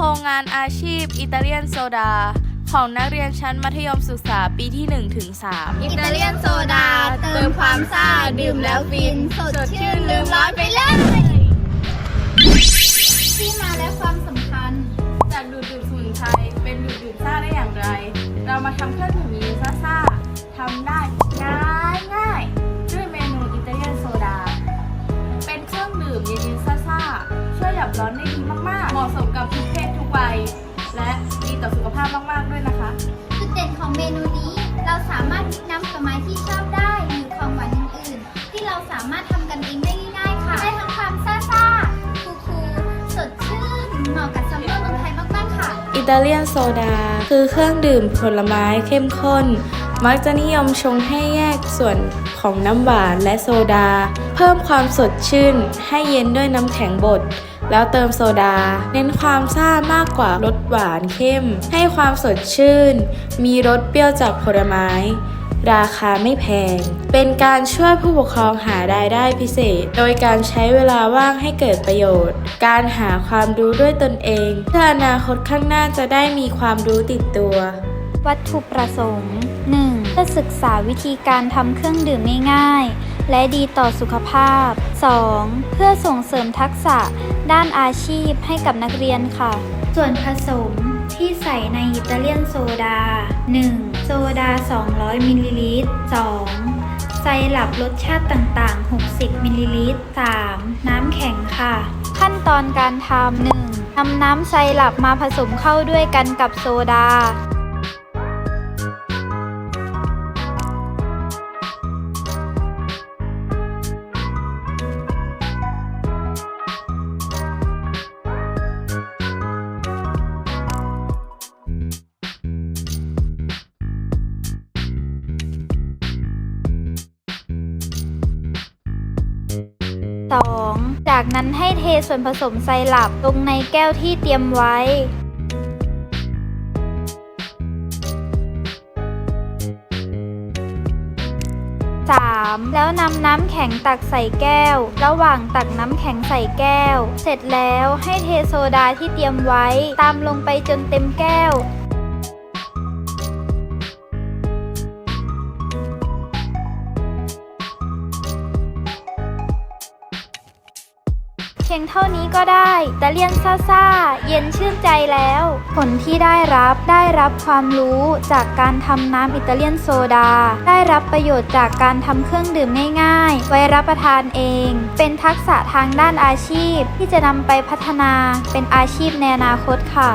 ครงงานอาชีพอิตาเลียนโซดา ของนักเรียนชั้นมัธยมศึกษาปีที่1ถึง3อิตาเลียนโซดา เติมความซ่า ดื่มแล้วฟิน สดชื่นลืมร้อนไปเลยที่มาและความสำคัญ จากดูดดื่มสมุนไพรเป็นดูดดื่มซ่าได้อย่างไร เรามาทำเครื่องดื่มยีซ่าซ่าๆทำได้ง่ายง่ายๆด้วยเมนูอิตาเลียนโซดา เป็นเครื่องดื่มเย็นๆซ่าซ่าๆช่วยดับร้อนได้ดี อิตาเลียนโซดา คือเครื่องดื่มผลไม้เข้มข้น มักจะนิยมชงให้แยกส่วนของน้ำหวานและโซดา เพิ่มความสดชื่น ให้เย็นด้วยน้ำแข็งบดแล้วเติมโซดา เน้นความซ่ามากกว่ารสหวานเข้ม ให้ความสดชื่น มีรสเปรี้ยวจากผลไม้ ราคาไม่แพง เป็นการช่วยผู้ปกครองหารายได้พิเศษ โดยการใช้เวลาว่างให้เกิดประโยชน์ การหาความรู้ด้วยตนเองเพื่ออนาคตข้างหน้าจะได้มีความรู้ติดตัว วัตถุประสงค์ 1. เพื่อศึกษาวิธีการทำเครื่องดื่มง่ายๆ และดีต่อสุขภาพ 2. เพื่อส่งเสริมทักษะด้านอาชีพให้กับนักเรียนค่ะ ส่วนผสมที่ใส่ในอิตาเลียนโซดา 1. โซดา 200 มิลลิลิตร 2. ไซรัปรสชาติต่างๆ 60 มิลลิลิตร 3. น้ำแข็งค่ะ ขั้นตอนการทำ 1. นำน้ำไซรัปมาผสมเข้าด้วยกันกับโซดา 2. จากนั้นให้เทส่วนผสมไซรัปลงในแก้วที่เตรียมไว้ 3. แล้วนำน้ำแข็งตักใส่แก้ว ระหว่างตักน้ำแข็งใส่แก้ว เสร็จแล้วให้เทโซดาที่เตรียมไว้ ตามลงไปจนเต็มแก้ว พียงเท่านี้ก็ได้ แต่เลียนซาซ่าๆ เย็นชื่นใจแล้ว ผลที่ได้รับได้รับความรู้จากการทำน้ำอิตาเลียนโซดา ได้รับประโยชน์จากการทำเครื่องดื่มง่ายๆ ไว้รับประทานเอง เป็นทักษะทางด้านอาชีพที่จะนำไปพัฒนาเป็นอาชีพในอนาคตค่ะ